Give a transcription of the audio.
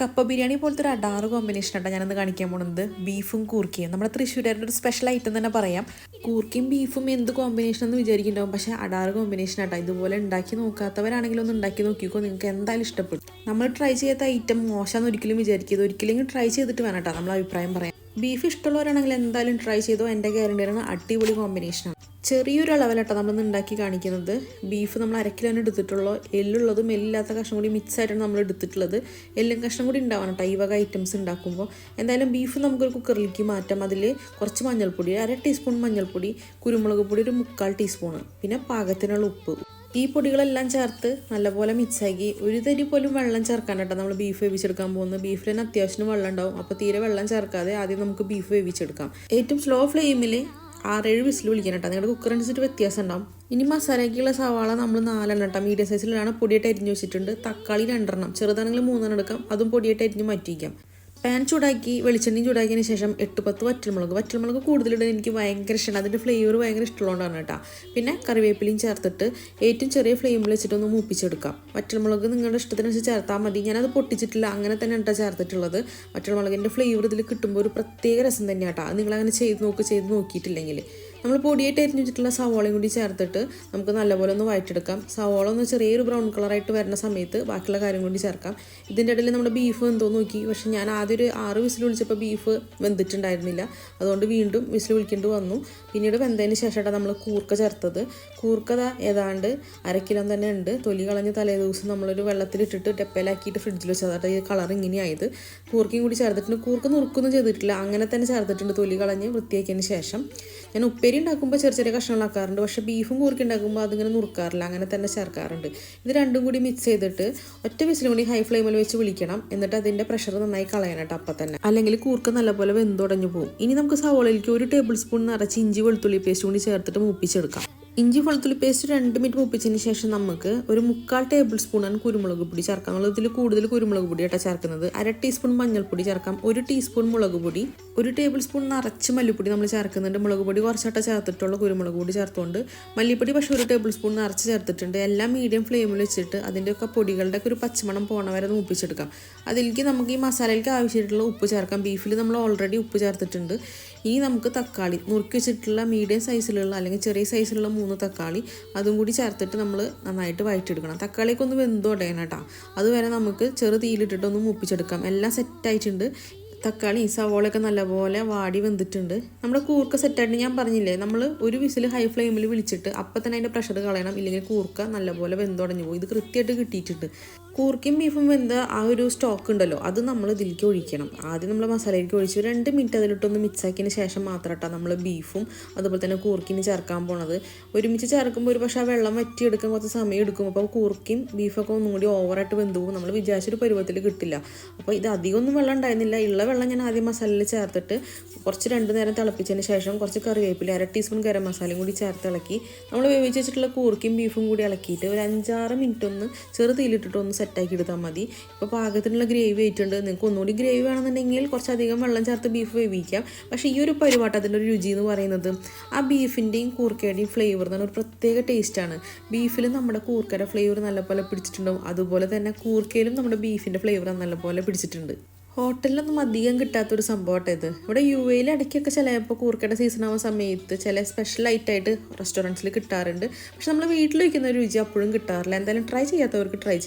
കപ്പ ബിരിയാണി പോലത്തെ ഒരു അടാറ് ആട്ടോ ഞാനന്ന് കാണിക്കാൻ പോകുന്നത് ബീഫും കൂർക്കിയും. നമ്മുടെ തൃശ്ശൂരുകാരുടെ ഒരു സ്പെഷ്യൽ ഐറ്റം തന്നെ പറയാം. കൂർക്കിയും ബീഫും എന്ത് കോമ്പിനേഷൻ എന്ന് വിചാരിക്കുന്നുണ്ടാവും. പക്ഷേ അടാറ് കോമ്പിനേഷൻ ആട്ടോ. ഇതുപോലെ ഉണ്ടാക്കി നോക്കാത്തവരാണെങ്കിലും ഒന്ന് ഉണ്ടാക്കി നോക്കിക്കോ. നിങ്ങൾക്ക് എന്തായാലും ഇഷ്ടപ്പെടും. നമ്മൾ ട്രൈ ചെയ്യാത്ത ഐറ്റം മോശമെന്ന് ഒരിക്കലും വിചാരിക്കരുത്. ഒരിക്കലും ട്രൈ ചെയ്തിട്ട് വേണം കേട്ടോ. നമ്മൾ അഭിപ്രായം പറയാം ബീഫ് ഇഷ്ടമുള്ളവരാണെങ്കിൽ എന്തായാലും ട്രൈ ചെയ്തോ. എന്റെ ഗ്യാരണ്ടിയാണ് അടിപൊളി കോമ്പിനേഷനാണ് ചെറിയൊരു അളവിലട്ടോ നമ്മൾ ഉണ്ടാക്കി കാണിക്കുന്നത്. ബീഫ് നമ്മൾ അരക്കിലാണ് എടുത്തിട്ടുള്ളൂ. എല്ലുള്ളതും എല്ലില്ലാത്ത കഷ്ണം കൂടി മിക്സ് ആയിട്ടാണ് നമ്മൾ എടുത്തിട്ടുള്ളത്. എല്ലും കഷ്ണം കൂടി ഉണ്ടാവണം കേട്ടോ ഈ വക ഐറ്റംസ് ഉണ്ടാക്കുമ്പോൾ എന്തായാലും ബീഫ് നമുക്കൊരു കുക്കറിലേക്ക് മാറ്റാം. അതിൽ കുറച്ച് മഞ്ഞൾപ്പൊടി അര ടീസ്പൂൺ മഞ്ഞൾപ്പൊടി കുരുമുളക് പൊടി ഒരു മുക്കാൽ ടീസ്പൂൺ പിന്നെ പാകത്തിനുള്ള ഉപ്പ്. ഈ പൊടികളെല്ലാം ചേർത്ത് നല്ലപോലെ മിക്സാക്കി ഒരു തരി പോലും വെള്ളം ചേർക്കാൻ കേട്ടോ നമ്മൾ ബീഫ് വേവിച്ചെടുക്കാൻ പോകുന്നത്. ബീഫിൽ തന്നെ അത്യാവശ്യം വെള്ളം ഉണ്ടാവും. അപ്പോൾ തീരെ വെള്ളം ചേർക്കാതെ ആദ്യം നമുക്ക് ബീഫ് വേവിച്ചെടുക്കാം. ഏറ്റവും സ്ലോ ഫ്ലെയിമിൽ ആറേഴ് വിസിൽ വിളിക്കാൻ കേട്ടോ നിങ്ങളുടെ കുക്കർ അനുസരിച്ച് വ്യത്യാസം ഉണ്ടാവും. ഇനി മസാലയ്ക്കുള്ള സവാള നമ്മൾ നാലെണ്ണം കേട്ടോ മീഡിയം സൈസിലാണ് പൊടിയായിട്ട് അരിഞ്ഞ് വെച്ചിട്ടുണ്ട്. തക്കാളി രണ്ടെണ്ണം. ചെറുതാണെങ്കിൽ മൂന്നെണ്ണം എടുക്കാം. അതും പൊടിയായിട്ട് അരിഞ്ഞ് മാറ്റിയിരിക്കാം പാൻ ചൂടാക്കി വെളിച്ചെണ്ണയും ചൂടാക്കിയതിന് ശേഷം എട്ട് പത്ത് വറ്റൽമുളക്. വറ്റൽമുളക് കൂടുതലിടാൻ എനിക്ക് ഭയങ്കര ഇഷ്ടമാണ്. അതിന്റെ ഫ്ലേവർ ഭയങ്കര ഇഷ്ടമുള്ളതുകൊണ്ടാണ് കേട്ടോ. പിന്നെ കറിവേപ്പിലയും ചേർത്തിട്ട് ഏറ്റവും ചെറിയ ഫ്ലെയിമിൽ വെച്ചിട്ടൊന്ന് മൂപ്പിച്ചെടുക്കാം. വറ്റൽമുളക് നിങ്ങളുടെ ഇഷ്ടത്തിനനുസരിച്ച് ചേർത്താൽ മതി. ഞാനത് പൊട്ടിച്ചിട്ടില്ല. അങ്ങനെ തന്നെ കേട്ടോ ചേർത്തിട്ടുള്ളത്. വറ്റൽമുളകിന്റെ ഫ്ലേവർ ഇതിൽ കിട്ടുമ്പോൾ ഒരു പ്രത്യേക രസം തന്നെയാട്ടോ അത് നിങ്ങളങ്ങനെ ചെയ്ത് നോക്ക് ചെയ്ത് നോക്കിയിട്ടില്ലെങ്കിൽ. നമ്മൾ പൊടിയായിട്ട് അരിഞ്ഞിട്ടുള്ള സവോളയും കൂടി ചേർത്തിട്ട് നമുക്ക് നല്ലപോലെ ഒന്ന് വഴറ്റെടുക്കാം സവോള ഒന്ന് ചെറിയൊരു ബ്രൗൺ കളറായിട്ട് വരുന്ന സമയത്ത് ബാക്കിയുള്ള കാര്യം കൂടി ചേർക്കാം. ഇതിന്റെ ഇടയിൽ നമ്മുടെ ബീഫ് എന്തോ നോക്കി. പക്ഷേ ഞാൻ ആദ്യം ഒരു ആറ് വിസിൽ വിളിച്ചപ്പോൾ ബീഫ് വെന്തിട്ടുണ്ടായിരുന്നില്ല. അതുകൊണ്ട് വീണ്ടും വിസിൽ വിളിക്കേണ്ടി വന്നു. പിന്നീട് വെന്തതിന് ശേഷമാണ് നമ്മൾ കൂർക്ക ചേർത്തത്. കൂർക്കത ഏതാണ്ട് അരക്കിലോ കിലോ തന്നെ ഉണ്ട്. തൊലി കളഞ്ഞ് തലേ ദിവസം നമ്മളൊരു വെള്ളത്തിലിട്ടിട്ട് ഡെപ്പയിലാക്കിയിട്ട് ഫ്രിഡ്ജിൽ വെച്ചതായിട്ട് ഈ കളർ ഇങ്ങനെയായത്. കൂർക്കയും കൂടി ചേർത്തിട്ടുണ്ട്. കൂർക്ക നുറുക്കൊന്നും ചെയ്തിട്ടില്ല. അങ്ങനെ തന്നെ ചേർത്തിട്ടുണ്ട് തൊലി കളഞ്ഞ് വൃത്തിയാക്കിയതിന് ശേഷം. ഞാൻ ഉപ്പേരി ഉണ്ടാക്കുമ്പോൾ ചെറിയ ചെറിയ കഷ്ണങ്ങളാക്കാറുണ്ട് പക്ഷേ ബീഫും കൂർക്കി ഉണ്ടാക്കുമ്പോൾ അതിങ്ങനെ നുറുക്കാറില്ല. അങ്ങനെ തന്നെ ചേർക്കാറുണ്ട്. ഇത് രണ്ടും കൂടി മിക്സ് ചെയ്തിട്ട് ഒറ്റ വിസിലും കൂടി ഹൈ ഫ്ലെയിമിൽ വെച്ച് വിളിക്കണം. എന്നിട്ട് അതിന്റെ പ്രഷർ നന്നായി കളയണം കേട്ടോ അപ്പം തന്നെ. അല്ലെങ്കിൽ കൂർക്ക് നല്ലപോലെ വെന്തുടഞ്ഞു പോകും. ഇനി നമുക്ക് സവോളയിലേക്ക് ഒരു ടേബിൾ സ്പൂൺ നിറച്ച് ഇഞ്ചി വെളുത്തുള്ളി പേസ്റ്റ് കൂടി ചേർത്തിട്ട് മൂപ്പിച്ചെടുക്കാം. ഇഞ്ചി വെളുത്തുള്ളി പേസ്റ്റ് രണ്ട് മിനിറ്റ് മുപ്പിച്ചതിന് ശേഷം നമുക്ക് ഒരു മുക്കാൽ ടേബിൾ സ്പൂണാണ് കുരുമുളക് പൊടി ചേർക്കാം. നമ്മൾ ഇതിൽ കൂടുതൽ കുരുമുളക് പൊടി ആയിട്ടാണ് ചേർക്കുന്നത്. അര ടീസ്പൂൺ മഞ്ഞൾപ്പൊടി ചേർക്കാം. ഒരു ടീസ്പൂൺ മുളക് പൊടി ഒരു ടേബിൾ സ്പൂൺ നിറച്ച് മല്ലിപ്പൊടി നമ്മൾ ചേർക്കുന്നുണ്ട്. മുളക് പൊടി കുറച്ചായിട്ട് ചേർത്തിട്ടുള്ള കുരുമുളക് പൊടി ചേർത്തുകൊണ്ട് മല്ലിപ്പൊടി പക്ഷേ ഒരു ടേബിൾ സ്പൂൺ നിറച്ച് ചേർത്തിട്ടുണ്ട്. എല്ലാം മീഡിയം ഫ്ലെയിമിൽ വെച്ചിട്ട് അതിന്റെയൊക്കെ പൊടികളുടെ ഒരു പച്ചമണം പോണ വരെ മൂപ്പിച്ചെടുക്കാം. അതിലേക്ക് നമുക്ക് ഈ മസാലയിലേക്ക് ആവശ്യമായിട്ടുള്ള ഉപ്പ് ചേർക്കാം. ബീഫിൽ നമ്മൾ ഓൾറെഡി ഉപ്പ് ചേർത്തിട്ടുണ്ട്. ഇനി നമുക്ക് തക്കാളി നുറുക്കി വെച്ചിട്ടുള്ള മീഡിയം സൈസിലുള്ള അല്ലെങ്കിൽ ചെറിയ സൈസിലുള്ള മൂന്ന് തക്കാളി അതും കൂടി ചേർത്തിട്ട് നമ്മൾ നന്നായിട്ട് വഴറ്റിയെടുക്കണം. തക്കാളിയൊക്കെ ഒന്ന് വെന്തോടയണം കേട്ടോ. അതുവരെ നമുക്ക് ചെറു തീയിലിട്ടിട്ട് ഒന്ന് മൂപ്പിച്ചെടുക്കാം. എല്ലാം സെറ്റായിട്ടുണ്ട് തക്കാളി സവോളയൊക്കെ നല്ലപോലെ വാടി വെന്തിട്ടുണ്ട്. നമ്മുടെ കൂർക്ക സെറ്റായിട്ട് ഞാൻ പറഞ്ഞില്ലേ നമ്മൾ ഒരു വിസിൽ ഹൈ ഫ്ലെയിമിൽ വിളിച്ചിട്ട് അപ്പം തന്നെ അതിന്റെ പ്രഷർ കളയണം. ഇല്ലെങ്കിൽ കൂർക്ക നല്ലപോലെ വെന്തുടഞ്ഞു പോകും ഇത് കൃത്യമായിട്ട് കിട്ടിയിട്ടുണ്ട്. കൂർക്കയും ബീഫും വെന്ത ആ ഒരു സ്റ്റോക്ക് ഉണ്ടല്ലോ അത് നമ്മൾ ഇതിലേക്ക് ഒഴിക്കണം. ആദ്യം നമ്മൾ മസാലയിലേക്ക് ഒഴിച്ച് രണ്ട് മിനിറ്റ് അതിലിട്ടൊന്ന് മിക്സ് ആക്കിയതിന് ശേഷം മാത്രം കേട്ടോ നമ്മൾ ബീഫും അതുപോലെ തന്നെ കൂർക്കിന് ചേർക്കാൻ പോണത്. ഒരുമിച്ച് ചേർക്കുമ്പോൾ ഒരു പക്ഷേ ആ വെള്ളം വറ്റിയെടുക്കാൻ കുറച്ച് സമയം എടുക്കും. അപ്പോൾ കൂർക്കയും ബീഫൊക്കെ ഒന്നും കൂടി ഓവറായിട്ട് വെന്ത് പോകും. നമ്മൾ വിചാരിച്ചൊരു പരുവത്തിൽ കിട്ടില്ല. അപ്പോൾ ഇത് അധികമൊന്നും വെള്ളം ഉണ്ടായിരുന്നില്ല. ഉള്ള വെള്ളം ഞാൻ ആദ്യം മസാലയിൽ ചേർത്തിട്ട് കുറച്ച് രണ്ട് നേരം തിളപ്പിച്ചതിന് ശേഷം കുറച്ച് കറിവേപ്പില അര ടീസ്പൂൺ ഗരം മസാലയും കൂടി ചേർത്ത് ഇളക്കി. നമ്മൾ വേവിച്ച് വെച്ചിട്ടുള്ള കൂർക്കയും ബീഫും കൂടി ഇളക്കിയിട്ട് ഒരു അഞ്ചാറ് മിനിറ്റ് ഒന്ന് ചെറു തീയിലിട്ടിട്ട് ഒന്ന് സെറ്റാക്കി എടുത്താൽ മതി. ഇപ്പോൾ പാകത്തിനുള്ള ഗ്രേവി ആയിട്ടുണ്ട്. നിങ്ങൾക്ക് ഒന്നുകൂടി ഗ്രേവി വേണമെന്നുണ്ടെങ്കിൽ കുറച്ചധികം വെള്ളം ചേർത്ത് ബീഫ് വേവിക്കാം. പക്ഷേ ഈ ഒരു പരിപാട്ട് അതിന്റെ ഒരു രുചി എന്ന് പറയുന്നത് ആ ബീഫിന്റെയും കൂർക്കയുടെയും ഫ്ലേവർ എന്ന് പറഞ്ഞാൽ ഒരു പ്രത്യേക ടേസ്റ്റാണ് ബീഫിൽ നമ്മുടെ കൂർക്കയുടെ ഫ്ലേവർ നല്ലപോലെ പിടിച്ചിട്ടുണ്ടാവും. അതുപോലെ തന്നെ കൂർക്കയിലും നമ്മുടെ ബീഫിന്റെ ഫ്ലേവർ നല്ലപോലെ പിടിച്ചിട്ടുണ്ട്. ഹോട്ടലിലൊന്നും അധികം കിട്ടാത്തൊരു സംഭവമായിട്ട് ഇത്. ഇവിടെ യു എയിൽ ഇടയ്ക്കൊക്കെ ചിലപ്പോൾ കൂർക്കയുടെ സീസൺ ആവുന്ന സമയത്ത് ചില സ്പെഷ്യൽ ആയിട്ടായിട്ട് റെസ്റ്റോറന്റ്സിൽ കിട്ടാറുണ്ട്. പക്ഷെ നമ്മൾ വീട്ടിൽ വയ്ക്കുന്ന ഒരു രുചി അപ്പോഴും കിട്ടാറില്ല. എന്തായാലും ട്രൈ ചെയ്യാത്തവർക്ക് ട്രൈ ചെയ്യും.